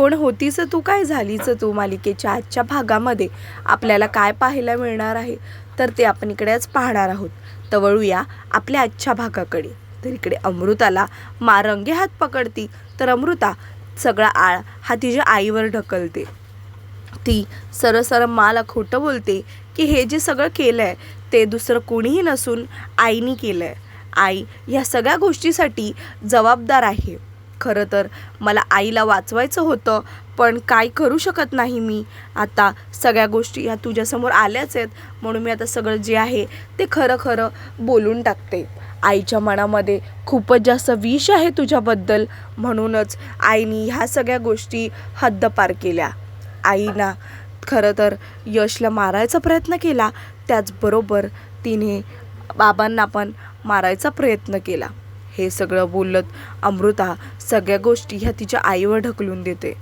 कोण होतीस तू? काय झालीच तू मालिकेच्या आजच्या भागामध्ये? आपल्याला काय पाहायला मिळणार आहे? तर ते आपण इकडेच पाहणार आहोत. तर वळूया आपल्या आजच्या भागाकडे. तर इकडे अमृताला मा रंगे हात पकडती. तर अमृता सगळा आळ हा तिच्या आईवर ढकलते. ती सरसर माला खोटं बोलते की हे जे सगळं केलं आहे ते दुसरं कोणीही नसून आईनी केलं आहे आई ह्या सगळ्या गोष्टीसाठी जबाबदार आहे. खरं तर मला आईला वाचवायचं होतं पण काय करू शकत नाही मी. आता सगळ्या गोष्टी ह्या तुझ्यासमोर आल्याच आहेत म्हणून मी आता सगळं जे आहे ते खरं खरं बोलून टाकते. आईच्या मनामध्ये खूपच जास्त विष आहे तुझ्याबद्दल म्हणूनच आईनी ह्या सगळ्या गोष्टी हद्दपार केल्या. आईना खरं तर यशला मारायचा प्रयत्न केला त्याचबरोबर तिने बाबांना पण मारायचा प्रयत्न केला. हे सगळं बोलत अमृता सगळ्या गोष्टी ह्या तिच्या आईवर ढकलून देते.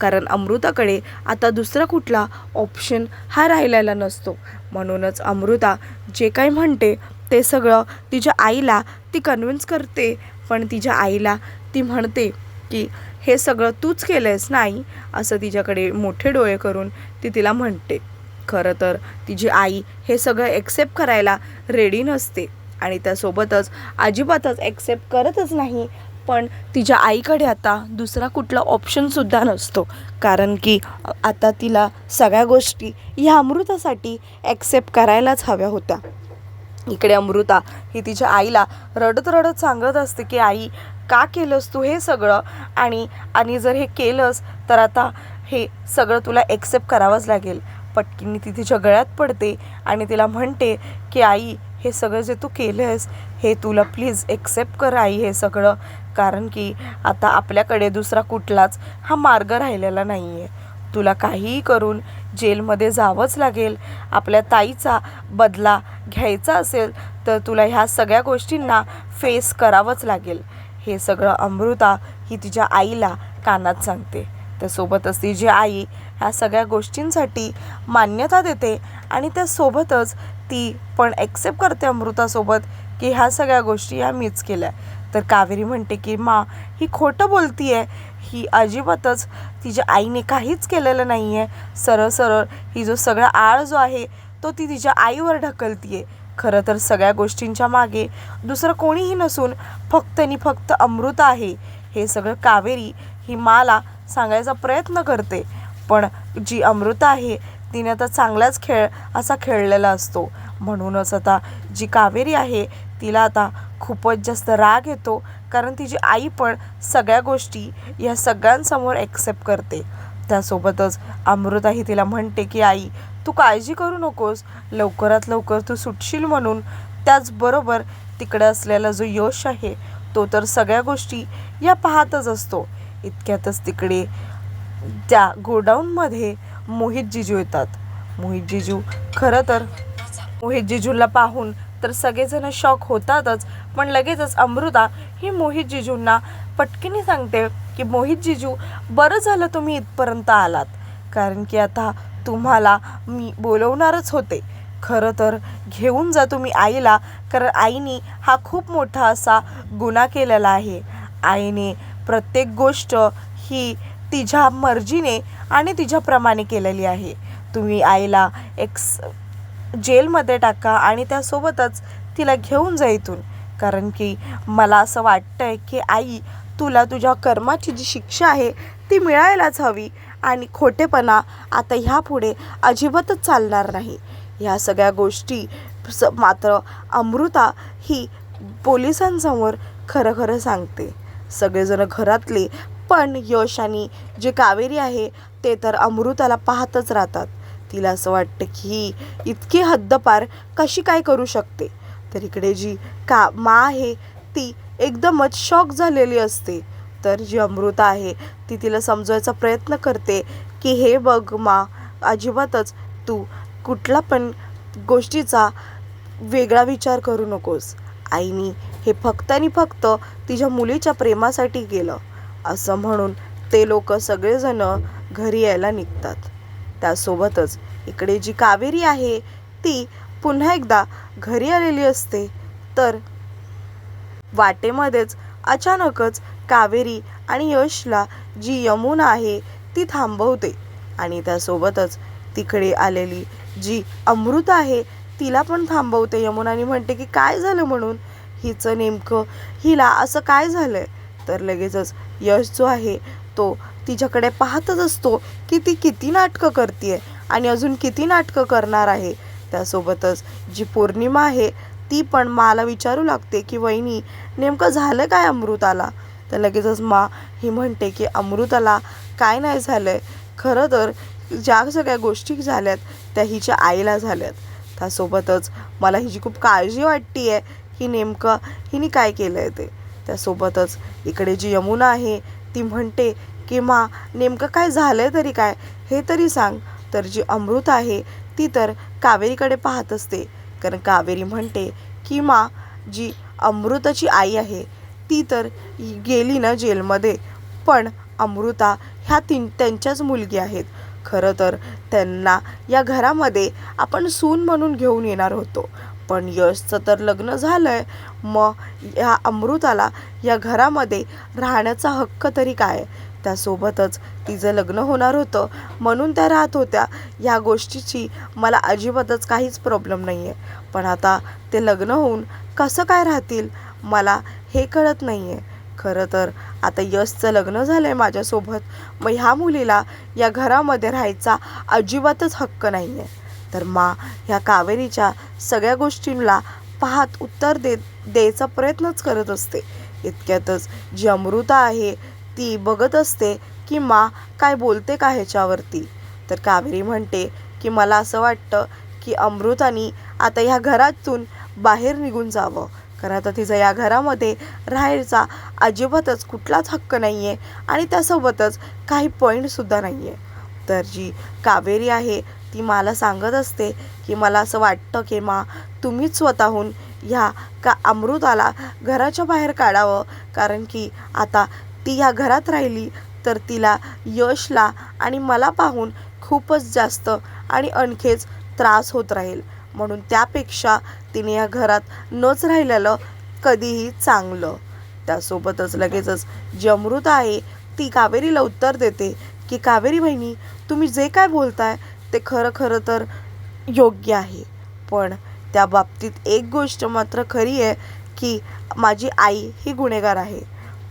कारण अमृताकडे आता दुसरा कुठला ऑप्शन हा राहिलेला नसतो. म्हणूनच अमृता जे काही म्हणते ते सगळं तिच्या आईला ती कन्व्हिन्स करते. पण तिच्या आईला ती म्हणते की हे सगळं तूच केलं आहेस नाही? असं तिच्याकडे मोठे डोळे करून ती तिला म्हणते. खरं तर तिची आई हे सगळं एक्सेप्ट करायला रेडी नसते. आणि त्यासोबतच अजिबातच ॲक्सेप्ट करतच नाही. पण तिच्या आईकडे आता दुसरा कुठला ऑप्शनसुद्धा नसतो. कारण की आता तिला सगळ्या गोष्टी ह्या अमृतासाठी ॲक्सेप्ट करायलाच हव्या होत्या. इकडे अमृता ही तिच्या आईला रडत रडत सांगत असते की आई का केलंस तू हे सगळं? आणि आणि जर हे केलंस तर आता हे सगळं तुला ॲक्सेप्ट करावंच लागेल. पटकीने ती तिच्या गळ्यात पडते आणि तिला म्हणते की आई हे सगळं जे तू केलं आहेस हे तुला प्लीज एक्सेप्ट कर आई हे सगळं. कारण की आता आपल्याकडे दुसरा कुठलाच हा मार्ग राहिलेला नाही आहे तुला काहीही करून जेलमध्ये जावंच लागेल. आपल्या ताईचा बदला घ्यायचा असेल तर तुला ह्या सगळ्या गोष्टींना फेस करावंच लागेल. हे सगळं अमृता ही तिच्या आईला कानात सांगते. त्यासोबतच तिची आई ह्या सगळ्या गोष्टींसाठी मान्यता देते आणि त्यासोबतच ती पण ॲक्सेप्ट करते अमृतासोबत की ह्या सगळ्या गोष्टी ह्या मीच केल्या. तर कावेरी म्हणते की मा ही खोटं बोलती आहे ही अजिबातच तिच्या आईने काहीच केलेलं नाही आहे सरळ सरळ ही जो सगळा आळ जो आहे तो ती तिच्या आईवर ढकलती आहे खरं तर सगळ्या गोष्टींच्या मागे दुसरं कोणीही नसून फक्त आणि फक्त अमृत आहे. हे सगळं कावेरी ही माला सांगायचा प्रयत्न करते. पण जी अमृता आहे तिने आता चांगलाच खेळ असा खेळलेला असतो. म्हणूनच आता जी कावेरी आहे तिला आता खूपच जास्त राग येतो. कारण तिची आई पण सगळ्या गोष्टी या सगळ्यांसमोर ॲक्सेप्ट करते. त्यासोबतच अमृताही तिला म्हणते की आई तू काळजी करू नकोस. लवकरात लवकर तू सुटशील म्हणून. त्याचबरोबर तिकडे असलेला जो यश आहे तो तर सगळ्या गोष्टी या पाहतच असतो. इतक्यातच तिकडे त्या गोडाऊनमध्ये मोहित जिजू येतात. मोहित जिजू खरं तर मोहित जिजूला पाहून तर सगळेजण शॉक होतातच पण लगेचच अमृता ही मोहित जिजूंना पटकीने सांगते की मोहित जिजू बरं झालं तुम्ही इथपर्यंत आलात. कारण की आता तुम्हाला मी बोलवणारच होते. खरं तर घेऊन जा तुम्ही आईला कारण आईने हा खूप मोठा असा गुन्हा केलेला आहे. आईने प्रत्येक गोष्ट ही तिच्या मर्जीने आणि तिच्याप्रमाणे केलेली आहे. तुम्ही आईला एक स- जेलमध्ये टाका आणि त्यासोबतच तिला घेऊन जा इथून. कारण की मला असं वाटतंय की आई तुला तुझ्या कर्माची जी शिक्षा आहे ती मिळायलाच हवी आणि खोटेपणा आता ह्यापुढे अजिबातच चालणार नाही. ह्या सगळ्या गोष्टी स मात्र अमृता ही पोलिसांसमोर खरं खरं सांगते. सगळेजण घरातले पण यश आणि जे कावेरी आहे ते तर अमृताला पाहतच राहतात. तिला असं वाटतं की इतकी हद्दपार कशी काय करू शकते? तर इकडे जी का मा आहे ती एकदमच शॉक झालेली असते. तर जी अमृता आहे ती तिला समजवायचा प्रयत्न करते की हे बघ मा अजिबातच तू कुठला पण गोष्टीचा वेगळा विचार करू नकोस. आईनी हे फक्त आणि फक्त तिच्या मुलीच्या प्रेमासाठी केलं. असं म्हणून ते लोक सगळेजण घरी यायला निघतात. त्यासोबतच इकडे जी कावेरी आहे ती पुन्हा एकदा घरी आलेली असते. तर वाटेमध्येच अचानकच कावेरी आणि यशला जी यमुना आहे ती थांबवते आणि त्यासोबतच तिकडे आलेली जी अमृत आहे तिला पण थांबवते. यमुनानी म्हणते की काय झालं म्हणून? हिचं नेमकं हिला असं काय झालंय? तर लगेचच यश जो आहे तो तिच्याकडे पाहतच असतो की ती किती नाटकं करते आणि अजून किती नाटकं करणार आहे. त्यासोबतच जी पौर्णिमा आहे ती पण माला विचारू लागते की वहिनी नेमकं झालं काय अमृताला? तर लगेचच मा ही म्हणते की अमृताला काय नाही झालंय. खरं तर ज्या सगळ्या गोष्टी झाल्यात त्या हिच्या आईला झाल्यात. त्यासोबतच मला हिची खूप काळजी वाटते आहे की नेमकं हिने काय केलं आहे ते. त्यासोबतच इकडे जी यमुना आहे ती म्हणते किंवा नेमकं काय झालंय तरी काय हे तरी सांग. तर जी अमृत आहे ती तर कावेरीकडे पाहत असते. कारण कावेरी म्हणते की मा जी अमृताची आई आहे ती तर गेली ना जेलमध्ये. पण अमृता ह्या तीन त्यांच्याच मुलगी आहेत. खरं तर त्यांना या घरामध्ये आपण सून म्हणून घेऊन येणार होतो. पण यशचं तर लग्न झालंय. मग या अमृताला या घरामध्ये राहण्याचा हक्क तरी काय? त्यासोबतच तिचं लग्न होणार होतं. म्हणून त्या राहत होत्या. ह्या गोष्टीची मला अजिबातच काहीच प्रॉब्लेम नाही आहे पण आता ते लग्न होऊन कसं काय राहतील मला हे कळत नाही आहे खरं तर आता यशचं लग्न झालं आहे माझ्यासोबत. मग ह्या मुलीला या घरामध्ये राहायचा अजिबातच हक्क नाही आहे तर मा ह्या कावेरीच्या सगळ्या गोष्टींना पाहत उत्तर देत द्यायचा प्रयत्नच करत असते. इतक्यातच जी अमृता आहे ती बघत असते की मा काय बोलते का ह्याच्यावरती. तर कावेरी म्हणते की मला असं वाटतं की अमृतानी आता ह्या घरातून बाहेर निघून जावं. कारण आता तिचा या घरामध्ये राहायचा अजिबातच कुठलाच हक्क नाही आहे आणि त्यासोबतच काही पॉईंटसुद्धा नाही आहे तर जी कावेरी आहे ती मला सांगत असते की मला असं वाटतं की मा तुम्हीच स्वतःहून ह्या का अमृताला घराच्या बाहेर काढावं? कारण की आता ती ह्या घरात राहिली तर तिला यशला आणि मला पाहून खूपच जास्त आणि आणखीच त्रास होत राहील. म्हणून त्यापेक्षा तिने या घरात नच राहिलेलं कधीही चांगलं. त्यासोबतच लगेचच जी अमृत आहे ती कावेरीला उत्तर देते की कावेरी बहिणी तुम्ही जे काय बोलताय ते खरं खरं तर योग्य आहे. पण त्या बाबतीत एक गोष्ट मात्र खरी आहे की माझी आई ही गुन्हेगार आहे.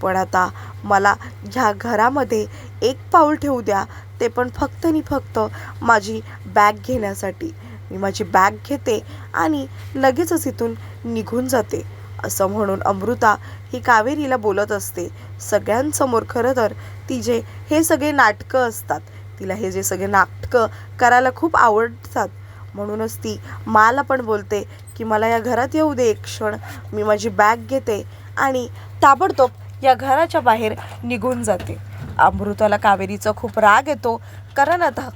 पण आता मला ह्या घरामध्ये एक पाऊल ठेवू द्या. ते पण फक्त आणि फक्त माझी बॅग घेण्यासाठी. मी माझी बॅग घेते आणि लगेचच इथून निघून जाते. असं म्हणून अमृता ही कावेरीला बोलत असते. सगळ्यांसमोर खरं तर तिचे हे सगळे नाटकं असतात. तिला हे जे सगळे नाटकं करायला खूप आवडतात. म्हणूनच ती माला पण बोलते की मला या घरात येऊ दे एक क्षण. मी माझी बॅग घेते आणि ताबडतोब या घराच्या बाहेर निघून जाते. अमृताला कावेरीचा खूप राग येतो. कारण आता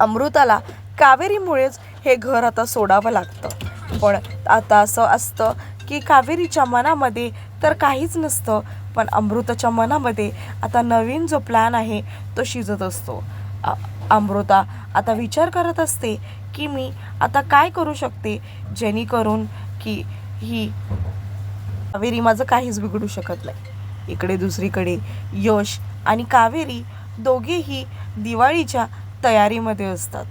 अमृताला कावेरीमुळेच हे घर आता सोडावं लागतं. पण आता असं असतं की कावेरीच्या मनामध्ये तर काहीच नसतं. पण अमृताच्या मनामध्ये आता नवीन जो प्लॅन आहे तो शिजत असतो. अमृता आता विचार करत असते की मी आता काय करू शकते जेणेकरून की ही कावेरी माझं काहीच बिघडू शकत नाही. इकडे दुसरीकडे यश आणि कावेरी दोघेही दिवाळीच्या तयारीमध्ये असतात.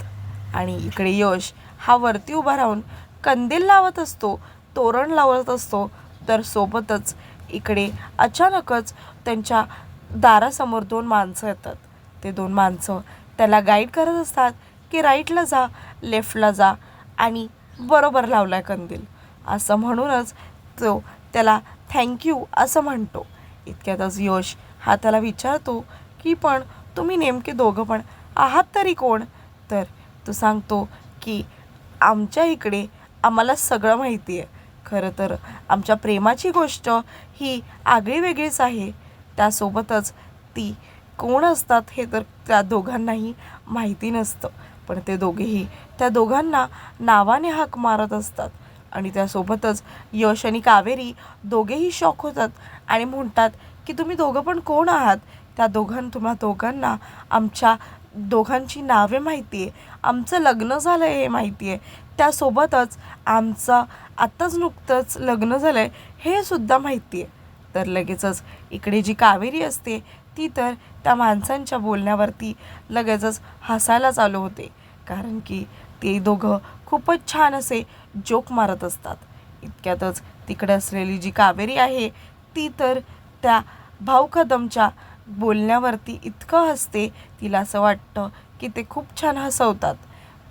आणि इकडे यश हा वरती उभा राहून कंदील लावत असतो तोरण लावत असतो तर सोबतच इकडे अचानकच त्यांच्या दारासमोर दोन माणसं येतात. ते दोन माणसं त्याला गाईड करत असतात की राईटला जा लेफ्टला जा आणि बरोबर लावलाय कंदील. असं म्हणूनच तो त्याला थँक्यू असं म्हणतो. इतक्यातच यश हा त्याला विचारतो की पण तुम्ही नेमके दोघं पण आहात तरी कोण? तर तो सांगतो की आमच्या इकडे आम्हाला सगळं माहिती आहे. खरं तर आमच्या प्रेमाची गोष्ट ही आगळी वेगळीच आहे. त्यासोबतच ती कोण असतात हे तर त्या दोघांनाही माहिती नसतं. पण ते दोघेही त्या दोघांना नावाने हाक मारत असतात. आणि त्यासोबतच यश आणि कावेरी दोघेही शॉक होतात आणि म्हणतात की तुम्ही दोघं पण कोण आहात? त्या दोघां तुम्हा दोघांना आमच्या दोघांची नावे माहिती आहे आमचं लग्न झालं आहे हे माहिती आहे त्यासोबतच आमचं आत्ताच नुकतंच लग्न झालं आहे हे सुद्धा माहिती आहे तर लगेचच इकडे जी कावेरी असते ती तर त्या माणसांच्या बोलण्यावरती लगेचच हसायला चालू होते. कारण की ते दोघं खूपच छान असे जोक मारत असतात. इतक्यातच तिकडे असलेली जी कावेरी आहे ती तर त्या भाऊ कदमच्या बोलण्यावरती इतकं हसते तिला असं वाटतं की ते खूप छान हसवतात.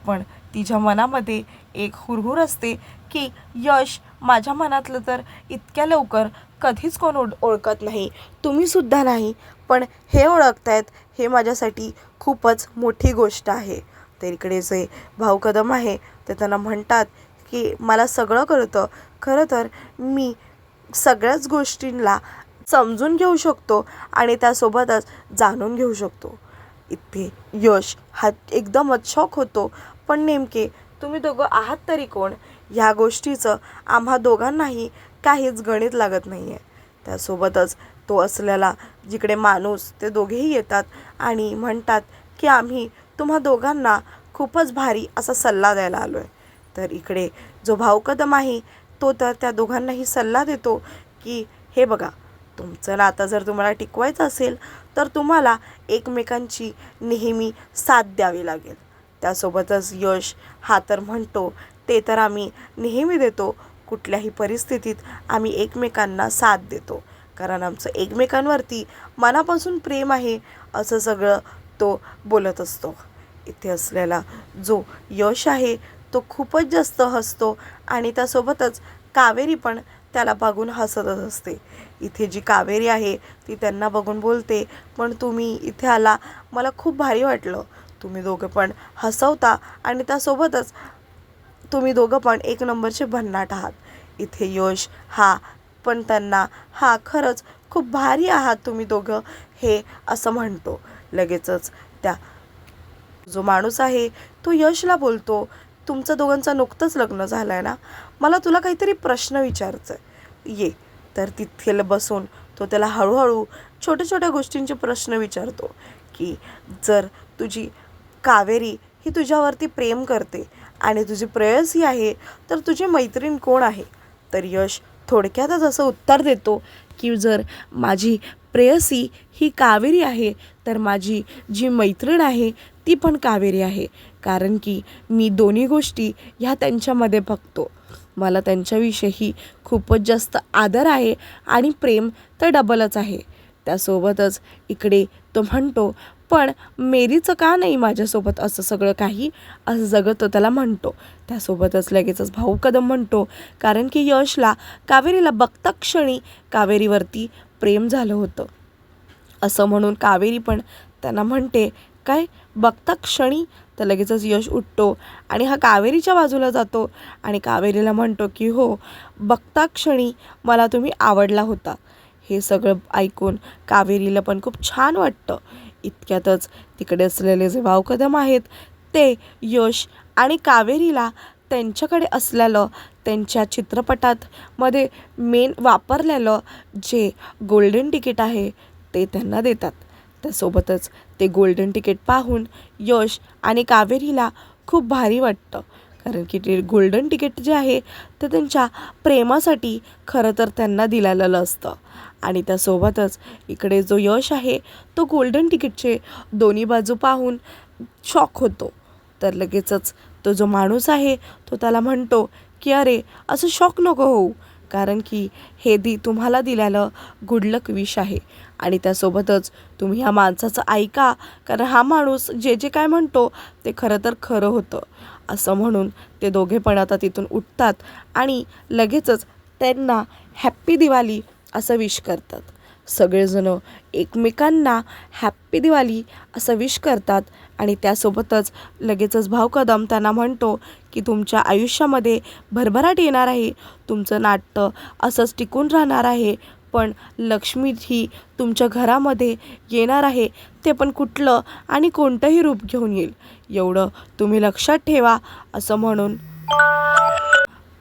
पण तिच्या मनामध्ये एक हुरहुर असते की यश माझ्या मनातलं तर इतक्या लवकर कधीच कोण ओळ ओळखत नाही. तुम्हीसुद्धा नाही पण हे ओळखतायत हे माझ्यासाठी खूपच मोठी गोष्ट आहे. तर इकडे जे भाऊ कदम आहे ते त्यांना म्हणतात की मला सगळं कळतं. खरं तर मी सगळ्याच गोष्टींना समजून घेऊ शकतो आणि त्यासोबतच जाणून घेऊ शकतो. इथे यश हा एकदमच शॉक होतो. पण नेमके तुम्ही दोघं आहात तरी कोण? ह्या गोष्टीचं आम्हा दोघांनाही काहीच गणित लागत नाही आहे त्यासोबतच तो असलेला जिकडे माणूस ते दोघेही येतात आणि म्हणतात की आम्ही तुम्हा दोघांना खूपच भारी असा सल्ला द्यायला आलो आहे तर इकडे जो भाऊ कदम आहे तो तर त्या दोघांनाही सल्ला देतो की हे बघा तुमचं नातं जर तुम्हाला टिकवायचं असेल तर तुम्हाला एकमेकांची नेहमी साथ द्यावी लागेल. त्यासोबतच यश हा तर म्हणतो ते तर आम्ही नेहमी देतो कुठल्याही परिस्थितीत आम्ही एकमेकांना साथ देतो कारण आमचं एकमेकांवरती मनापासून प्रेम आहे असं सगळं तो बोलत असतो. इथे असलेला जो यश आहे तो खूपच जास्त हसतो आणि त्यासोबतच कावेरी पण त्याला बघून हसतच असते. इथे जी कावेरी आहे ती त्यांना बघून बोलते पण तुम्ही इथे आला मला खूप भारी वाटलं. तुम्ही दोघं पण हसवता आणि त्यासोबतच तुम्ही दोघं पण एक नंबरचे भन्नाट आहात. इथे यश हा पण त्यांना हा खरंच खूप भारी आहात तुम्ही दोघं हे असं म्हणतो. लगेचच त्या जो माणूस आहे तो यशला बोलतो. तुमचं दोघांचं नुकतंच लग्न झालं आहे ना? मला तुला काहीतरी प्रश्न विचारायचा आहे ये. तर तिथे बसून तो त्याला हळूहळू छोट्या छोट्या गोष्टींचे प्रश्न विचारतो की जर तुझी कावेरी ही तुझ्यावरती प्रेम करते आणि तुझी प्रेयसी आहे तर तुझी मैत्रीण कोण आहे? तर यश थोडक्यातच असं उत्तर देतो की जर माझी प्रेयसी ही कावेरी आहे तर माझी जी मैत्रीण आहे ती पण कावेरी आहे. कारण की मी दोन्ही गोष्टी ह्या त्यांच्यामध्ये बघतो. मला त्यांच्याविषयी खूपच जास्त आदर आहे आणि प्रेम तर डबलच आहे. त्यासोबतच इकडे तो म्हणतो पण मेरीचं का नाही माझ्यासोबत असं सगळं काही? असं जगत तो त्याला म्हणतो. त्यासोबतच लगेचच भाऊ कदम म्हणतो कारण की यशला कावेरीला बघता क्षणी कावेरीवरती प्रेम झालं होतं. असं म्हणून कावेरी पण त्यांना म्हणते काय बघता क्षणी तर लगेचच यश उठतो आणि हा कावेरीच्या बाजूला जातो आणि कावेरीला म्हणतो की हो बघता क्षणी मला तुम्ही आवडला होता. हे सगळं ऐकून कावेरीला पण खूप छान वाटतं. इतक्यातच तिकडे असलेले जे भावकदम आहेत ते यश आणि कावेरीला त्यांच्याकडे असलेलं त्यांच्या चित्रपटात मध्ये मेन वापरलेलं जे गोल्डन तिकीट आहे ते त्यांना देतात. त्यासोबतच ते गोल्डन तिकीट पाहून यश आणि कावेरीला खूप भारी वाटतं. कारण की ते गोल्डन तिकीट जे आहे ते त्यांच्या प्रेमासाठी खरं तर त्यांना दिलेलं असतं. आणि त्यासोबतच इकडे जो यश आहे तो गोल्डन तिकीटचे दोन्ही बाजू पाहून शॉक होतो. तर लगेचच तो जो माणूस आहे तो त्याला म्हणतो की अरे असं शॉक नको होऊ. कारण की हे दी तुम्हाला दिलेलं गुडलक विष आहे. आणि त्यासोबतच तुम्ही ह्या माणसाचं ऐका कारण हा माणूस जे जे काय म्हणतो ते खरं तर खरं होतं. असं म्हणून ते दोघे पण आता तिथून उठतात आणि लगेचच त्यांना हॅप्पी दिवाळी असं विश करतात. सगळेजणं एकमेकांना हॅप्पी दिवाळी असं विश करतात. आणि त्यासोबतच लगेचच भाव कदम त्यांना म्हणतो की तुमच्या आयुष्यामध्ये भरभराट येणार आहे. तुमचं नाट्य असंच टिकून राहणार आहे. पण लक्ष्मी ही तुमच्या घरामध्ये येणार आहे. ते पण कुठलं आणि कोणतंही रूप घेऊन येईल. एवढं तुम्ही लक्षात ठेवा असं म्हणून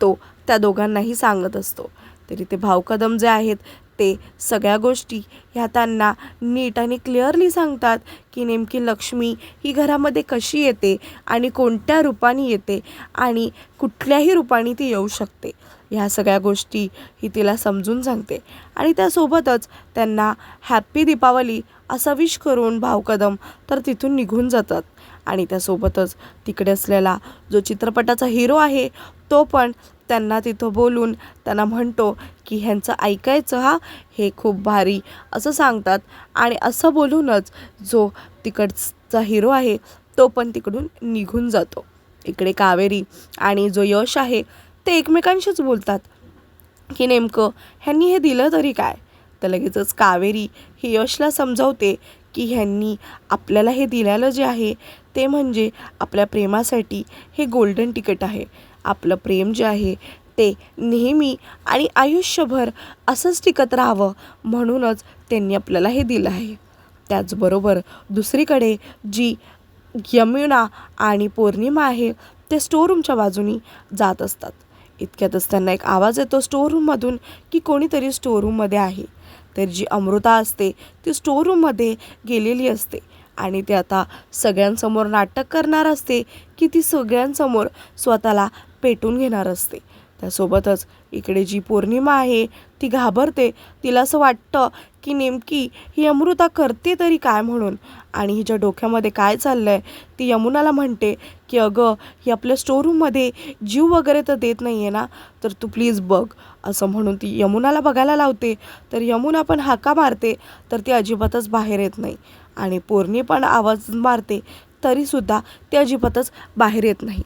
तो त्या दोघांनाही सांगत असतो. तरी ते भाव कदम जे आहेत ते सगळ्या गोष्टी ह्या त्यांना नीट आणि क्लिअरली सांगतात की नेमकी लक्ष्मी ही घरामध्ये कशी येते आणि कोणत्या रूपाने येते आणि कुठल्याही रूपाने ती येऊ शकते. ह्या सगळ्या गोष्टी ही तिला समजून सांगते. आणि त्यासोबतच त्यांना हॅप्पी दीपावली असा विश करून भाव कदम तर तिथून निघून जातात. आणि त्यासोबतच तिकडे असलेला जो चित्रपटाचा हिरो आहे तो पण त्यांना तिथं बोलून त्यांना म्हणतो की ह्यांचं ऐकायचं हा हे खूप भारी असं सांगतात. आणि असं बोलूनच जो तिकडचा हिरो आहे तो पण तिकडून निघून जातो. इकडे कावेरी आणि जो यश आहे ते एकमेकांशीच बोलतात. की नेमकं ह्यांनी हे दिलं तरी काय? तर लगेचच कावेरी ही यशला समजावते की ह्यांनी आपल्याला हे दिलेलं जे आहे ते म्हणजे आपल्या प्रेमासाठी हे गोल्डन तिकीट आहे. आपलं प्रेम जे आहे ते नेहमी आणि आयुष्यभर असंच टिकत राहावं म्हणूनच त्यांनी आपल्याला हे दिलं आहे. त्याचबरोबर दुसरीकडे जी यमुना आणि पौर्णिमा आहे ते स्टोर रूमच्या बाजूनी जात असतात. इतक्यातच त्यांना एक आवाज येतो स्टोरूममधून की कोणीतरी स्टोर रूममध्ये आहे. तर जी अमृता असते ती स्टोर रूममध्ये गेलेली असते आणि ते आता सगळ्यांसमोर नाटक करणार असते की ती सगळ्यांसमोर स्वतःला पेटून घेणार असते. त्यासोबतच इकडे जी पौर्णिमा आहे ती घाबरते. तिला असं वाटतं की नेमकी ही अमृता करते तरी काय म्हणून? आणि हिच्या डोक्यामध्ये काय चाललं आहे ती यमुनाला म्हणते की अगं ही आपल्या स्टोरूममध्ये जीव वगैरे तर देत नाही आहे ना? तर तू प्लीज बघ. असं म्हणून ती यमुनाला बघायला लावते. तर यमुना पण हाका मारते तर ती अजिबातच बाहेर येत नाही. आणि पौर्णी पण आवाज मारते तरीसुद्धा ती अजिबातच बाहेर येत नाही.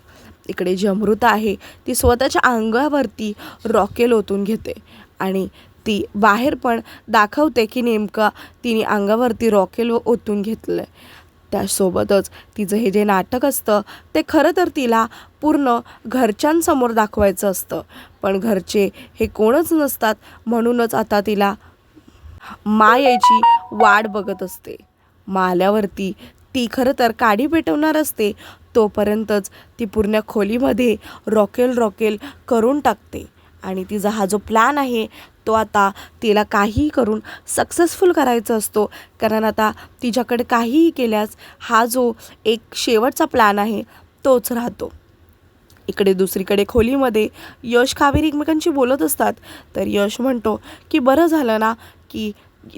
इकडे जी अमृता आहे ती स्वतःच्या अंगावरती रॉकेल ओतून घेते. आणि ती बाहेर पण दाखवते की नेमका तिने अंगावरती रॉकेल ओतून घेतलं आहे त्यासोबतच तिचं हे जे नाटक असतं ते खरं तर तिला पूर्ण घरच्यांसमोर दाखवायचं असतं. पण घरचे हे कोणच नसतात म्हणूनच आता तिला मा यायची वाट बघत असते. माल्यावरती ती खरं तर काडी पेटवणार असते तोपर्यंतच ती पूर्ण खोलीमध्ये रॉकेल रॉकेल करून टाकते. आणि तिचा हा जो प्लॅन आहे तो आता तिला काहीही करून सक्सेसफुल करायचा असतो. कारण आता तिच्याकडे काहीही केल्यास हा जो एक शेवटचा प्लॅन आहे तोच राहतो. इकडे दुसरीकडे खोलीमध्ये यश कावेरी एकमेकांशी बोलत असतात. तर यश म्हणतो की बरं झालं ना की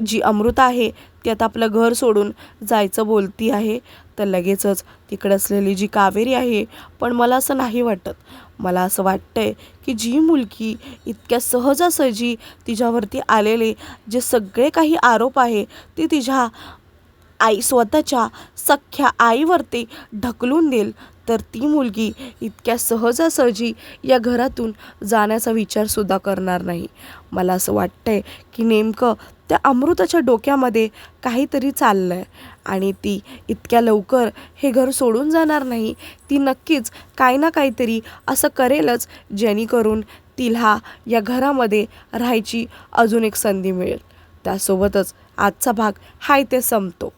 जी अमृता आहे ती आता आपलं घर सोडून जायचं बोलती आहे. तर लगेचच तिकडे असलेली जी कावेरी आहे पण मला असं नाही वाटत. मला असं वाटतं आहे की जी मुलगी इतक्या सहजासहजी तिच्यावरती आलेले जे सगळे काही आरोप आहे ते तिच्या आई स्वतःच्या सख्ख्या आईवरती ढकलून देईल तर ती मुलगी इतक्या सहजासहजी या घरातून जाण्याचा विचारसुद्धा करणार नाही. मला असं वाटतं आहे की नेमकं त्या अमृताच्या डोक्यामध्ये काहीतरी चाललं आहे आणि ती इतक्या लवकर हे घर सोडून जाणार नाही. ती नक्कीच काही ना काहीतरी असं करेलच जेणेकरून तिला या घरामध्ये राहायची अजून एक संधी मिळेल. त्यासोबतच आजचा भाग हा इथे संपतो.